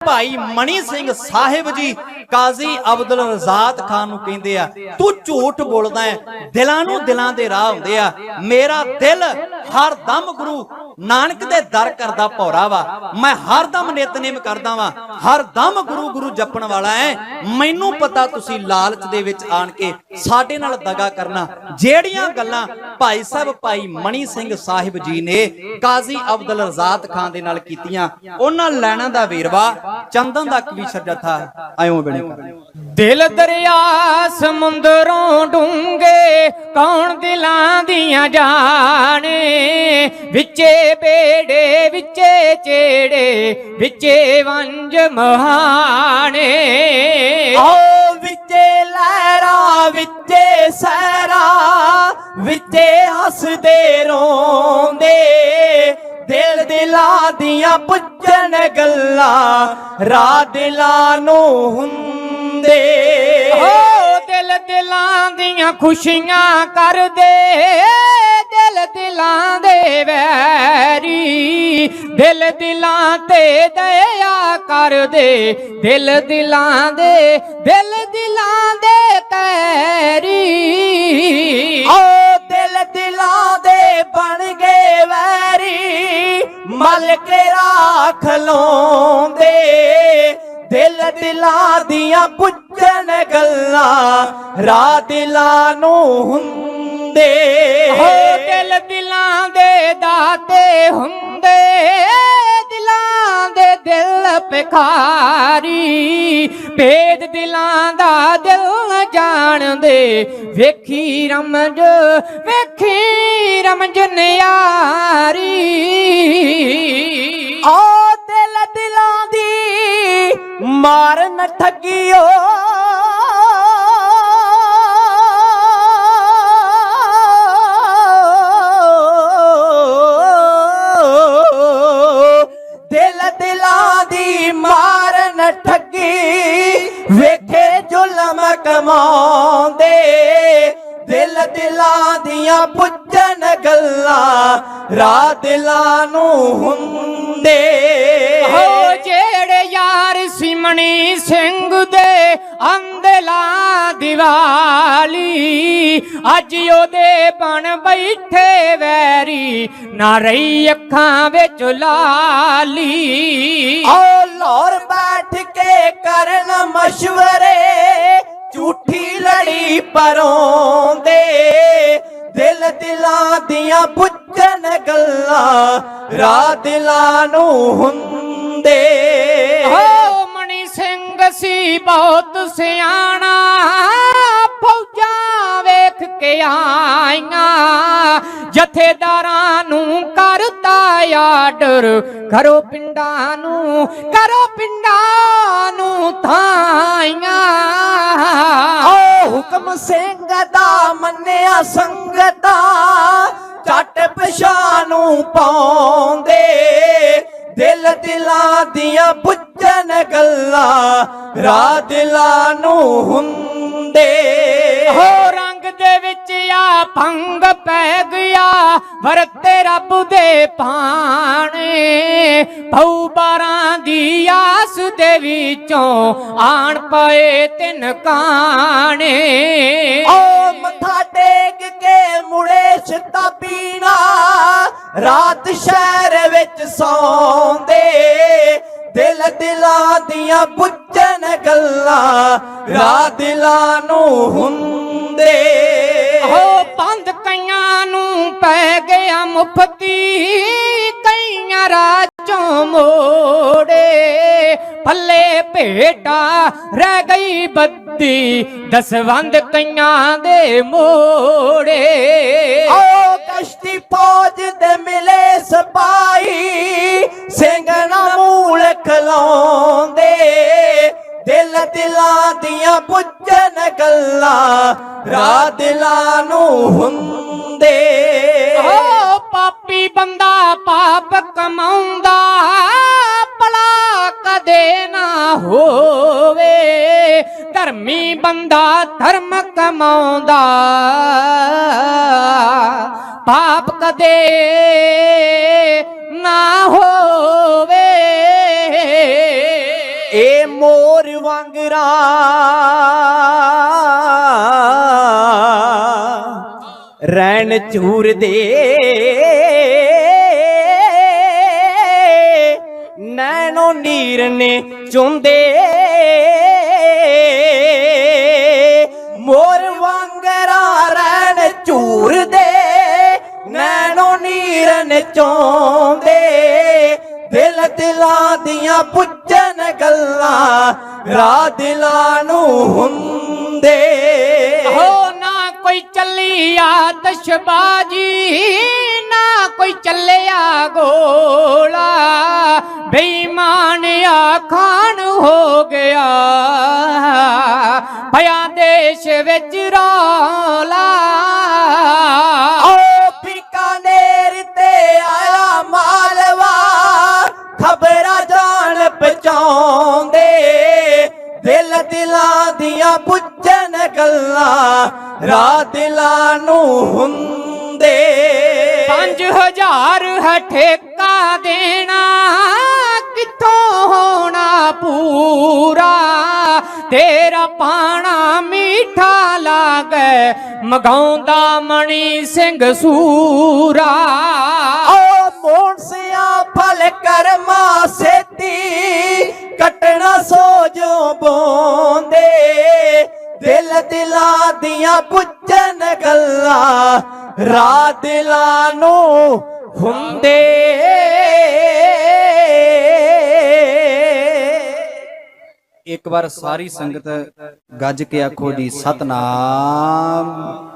ਭਾਈ ਮਣੀ ਸਿੰਘ ਸਾਹਿਬ ਜੀ, ਕਾਜ਼ੀ ਅਬਦੁਲ ਰਜ਼ਾਤ ਖਾਨ ਨੂੰ ਕਹਿੰਦੇ ਆ, ਤੂੰ ਝੂਠ ਬੋਲਦਾ ਹੈ, ਦਿਲਾਂ ਨੂੰ ਦਿਲਾਂ ਦੇ ਰਾਹ ਹੁੰਦੇ ਆ। ਮੇਰਾ ਦਿਲ ਹਰ ਦਮ ਗੁਰੂ ਨਾਨਕ ਦੇ ਦਰ ਕਰਦਾ ਭੌਰਾ ਵਾ। ਮੈਂ ਹਰ ਦਮ ਨਿਤਨੇਮ ਕਰਦਾ ਵਾਂ। ਹਰ ਦਮ ਗੁਰੂ ਗੁਰੂ ਜਪਣ ਵਾਲਾ ਹੈ ਮੈਨੂੰ ਪਤਾ ਤੁਸੀਂ ਲਾਲਚ ਦੇ ਵਿੱਚ ਆਣ ਕੇ ਸਾਡੇ ਨਾਲ ਦਗਾ ਕਰਨਾ। ਜਿਹੜੀਆਂ ਗੱਲਾਂ ਭਾਈ ਸਾਹਿਬ, ਭਾਈ ਮਣੀ ਸਿੰਘ ਸਾਹਿਬ ਜੀ ਨੇ ਕਾਜ਼ੀ ਅਬਦੁਲ ਰਜ਼ਾਤ ਖਾਨ ਦੇ ਨਾਲ ਕੀਤੀਆਂ, ਉਹਨਾਂ ਲੈਣਾ ਦਾ ਵੇਰਵਾ ਚੰਦਨ ਦਾ ਕਵੀਸ਼ਰ ਜਥਾ ਆਇਓ ਬਣੇ ਕਰ। ਦਿਲ ਦਰਿਆ ਸਮੁੰਦਰੋਂ ਡੂੰਗੇ ਕੌਣ ਦਿਲਾਂ ਦੀਆਂ ਜਾਣੇ? ਵਿੱਚੇ ਬੇੜੇ ਵਿੱਚੇ ਚੇੜੇ ਵਿੱਚੇ ਵੰਜ ਮਹਾਣੇ। ਓ ਵਿੱਚੇ ਲਹਿਰਾਂ ਵਿੱਚੇ ਸਹਿਰਾ ਵਿੱਚੇ ਹੱਸਦੇ ਰੋਂਦੇ। ਦਿਲ ਦਿਲਾਂ ਦੀਆਂ ਪੁੱਛਣ ਗੱਲਾਂ ਰਾਹ ਦਿਲਾਂ ਨੂੰ ਹੁੰਦੇ। ਹੋ ਦਿਲ ਦਿਲਾਂ ਦੀਆਂ ਖੁਸ਼ੀਆਂ ਕਰਦੇ ਦਿਲ ਦਿਲਾਂ ਦੇ ਵੈਰੀ। ਦਿਲ ਦਿਲਾਂ ਤੇ ਦਇਆ ਕਰਦੇ ਦਿਲ ਦਿਲਾਂ ਦੇ ਦਿਲ ਦਿਲਾਂ ਦੇ ਕੈਰੀ ਓ ਦਿਲ ਦਿਲਾਂ ਦੇ ਬਣ ਮਲ ਕੇ ਰਾਖ ਲਾਉਂਦੇ, ਦਿਲ ਦਿਲਾਂ ਦੀਆਂ ਪੁੱਛਣ ਗੱਲਾਂ ਰਾ ਦਿਲਾਂ ਨੂੰ ਹੁੰਦੇ। ਹੋ ਦਿਲ ਦਿਲਾਂ ਦੇ ਦਾਤੇ ਹੁੰਦੇ, ਦਿਲਾਂ ਦੇ ਦਿਲ ਭਿਖਾਰੀ, ਭੇਦ ਦਿਲਾਂ ਦਾ ਦਿਲ ਜਾਣਦੇ। ਵੇਖੀ ਰਮਜ ਵੇਖੀ ਰਮਜ ਨਿਆਰੀ ਦੀ ਮਾਰਨ ਠੱਗਿਓ। ਦਿਲ ਦਿਲਾਂ ਦੀ ਮਾਰਨ ਠੱਗੀ, ਵੇਖੇ ਜ਼ੁਲਮ ਕਮਾਉਂਦੇ। ਦਿਲ ਦਿਲਾਂ ਦੀਆਂ ਪੁੱਜਣ ਗੱਲਾਂ ਰਾਹ ਦਿਲਾਂ ਨੂੰ ਹੁੰਦੇ। ਹੋ ਯਾਰ ਸਿੰਘ ਦੇ ਅੰਦਲਾ ਦੀਵਾਲੀ। ਅੱਜ ਉਹਦੇ ਬਣ ਬੈਠੇ ਵੈਰੀ, ਨਾ ਰਹੀ ਅੱਖਾਂ ਵਿੱਚ ਲਾਲੀ। ਆਓ ਲਾਹੌਰ ਬੈਠ ਕੇ ਕਰਨ ਮਸ਼ਵਰੇ, ਝੂਠੀ ਲੜੀ ਪਰੋਂਦੇ। ਦਿਲ ਦਿਲਾਂ ਦੀਆਂ ਪੁੱਛਣ ਗੱਲਾਂ ਰਾਹ ਦਿਲਾਂ ਨੂੰ ਹੁੰਦੇ। ਸਿੰਘ ਬਹੁਤ ਸਿਆਣਾ, ਫੌਜਾਂ ਵੇਖ ਕੇ ਆਈਆਂ। ਜਥੇਦਾਰਾਂ ਨੂੰ ਕਰਤਾ ਆਰਡਰ ਕਰੋ ਪਿੰਡਾਂ ਨੂੰ ਕਰੋ ਪਿੰਡਾਂ ਨੂੰ ਥਾਈਆਂ। ਓ ਹੁਕਮ ਸਿੰਘ ਦਾ ਮੰਨਿਆ ਸੰਗਤਾ, ਛੱਟ ਪਛਾਣੂ ਪਾਉਂਦੇ। ਦਿਲ ਦਿਲਾਂ ਦੀਆਂ ਪੁੱਛਣ ਗੱਲਾਂ ਰਾਹ ਦਿਲਾਂ ਨੂੰ ਹੁੰਦੇ। ਹੋ ਰੰਗ ਦੇ ਵਿੱਚ ਆ ਭੰਗ ਪੈ ਗਿਆ ਵਰਤੇ ਰੱਬ ਦੇ ਪਾਣੇ। ਭਉ ਬਾਰਾਂ ਦੀ ਆਸ ਦੇ ਵਿੱਚੋਂ ਆਣ ਪਏ ਤਿੰਨ ਕਾਣੇ। ਓ ਮੱਥਾ ਟੇਕ ਕੇ ਮੁੜੇ ਸ਼ਤਾਬੀਨਾ ਰਾਤ ਸ਼ਹਿਰ ਵਿੱਚ ਸੌਂਦੇ, ਦਿਲ ਦਿਲਾਂ ਦੀਆਂ ਪੁੱਛਣ ਗੱਲਾਂ ਰਾਹ ਦਿਲਾਂ ਨੂੰ ਹੁੰਦੇ। ਹੋ ਬੰਦ ਕਈਆਂ ਨੂੰ ਪੈ ਗਿਆ ਮੁਫਤੀ, ਕਈਆਂ ਰਾਜੋਂ ਮੋ ਪੱਲੇ ਭੇਟਾ ਰਹਿ ਗਈ ਬੱਦੀ ਦਸਵੰਦ ਕਈਆਂ ਦੇ ਮੋੜੇ। ਓ ਕਸ਼ਤੀ ਫੌਜ ਦੇ ਮਿਲੇ ਸਪਾਈ ਸਿੰਘ ਨਾ ਮੂਲ ਖਲਾਉਂਦੇ ਦਿਲ ਦਿਲਾਂ ਦੀਆਂ ਪੁੱਛਣ ਗੱਲਾਂ ਰਾਹ ਦਿਲਾਂ ਨੂੰ ਹੁੰਦੇ। ਹੋ ਪਾਪੀ ਬੰਦਾ ਪਾਪ ਕਮਾਉਂਦਾ। ਕਦੇ ਨਾ ਹੋਵੇ। ਧਰਮੀ ਬੰਦਾ ਧਰਮ ਕਮਾਉਂਦਾ। ਪਾਪ ਕਦੇ ਨਾ ਹੋਵੇ। ਏ ਮੋਰ ਵਾਂਗਰਾ। ਰਹਿਣ ਚੂਰ ਦੇ ਨੈਣੋ ਨੇ ਚੁੰਦੇ। ਮੋਰ ਵਾਂਗਰਾ ਰੈਣ ਚੂਰ ਦੇ ਨੈਣੋ ਨੀਰ ਚੋਂਦੇ ਦਿਲ ਦਿਲਾਂ ਦੀਆਂ ਪੁੱਜਣ ਗੱਲਾਂ ਰਾ ਦਿਲਾਂ ਨੂੰ ਹੁੰਦੇ। ਹੋ ਨਾ ਕੋਈ ਚੱਲੀ ਆ ਦਸ਼ਬਾਜੀ। ਨਾ ਕੋਈ ਚੱਲਿਆ ਗੋਲਾ। ਬੇਈਮਾਨ ਆਖਾਨ ਹੋ ਗਿਆ। ਭਇਆ ਦੇਸ਼ ਵਿੱਚ ਰੌਲਾ। ਓ ਬੀਕਾਨੇਰ ਤੇ ਆਇਆ ਮਾਲਵਾ। ਖਬਰਾਂ ਜਾਣ ਪਹੁੰਚਾਉਂਦੇ। ਦਿਲ ਦਿਲਾਂ ਦੀਆਂ ਪੁੱਛਣ ਗੱਲਾਂ ਰਾ ਦਿਲਾਂ ਨੂੰ ਹੁੰਦੇ। 5000 ਹੈ ਠੇਕਾ ਦੇਣਾ। ਕਿੱਥੋਂ ਹੋਣਾ ਪੂਰਾ? ਤੇਰਾ ਪਾਣਾ ਮੀਠਾ ਲਾਗੇ, ਮਗਾਉਂਦਾ ਮਣੀ ਸਿੰਘ ਸੂਰਾ। ਓ ਮੋਨਸਿਆ ਗੱਲਾਂ ਰਾ ਦਿਲਾਂ ਨੂੰ ਹੁੰਦੇ। ਇੱਕ ਵਾਰ ਸਾਰੀ ਸੰਗਤ ਗੱਜ ਕੇ ਆਖੋ ਜੀ ਸਤਨਾਮ।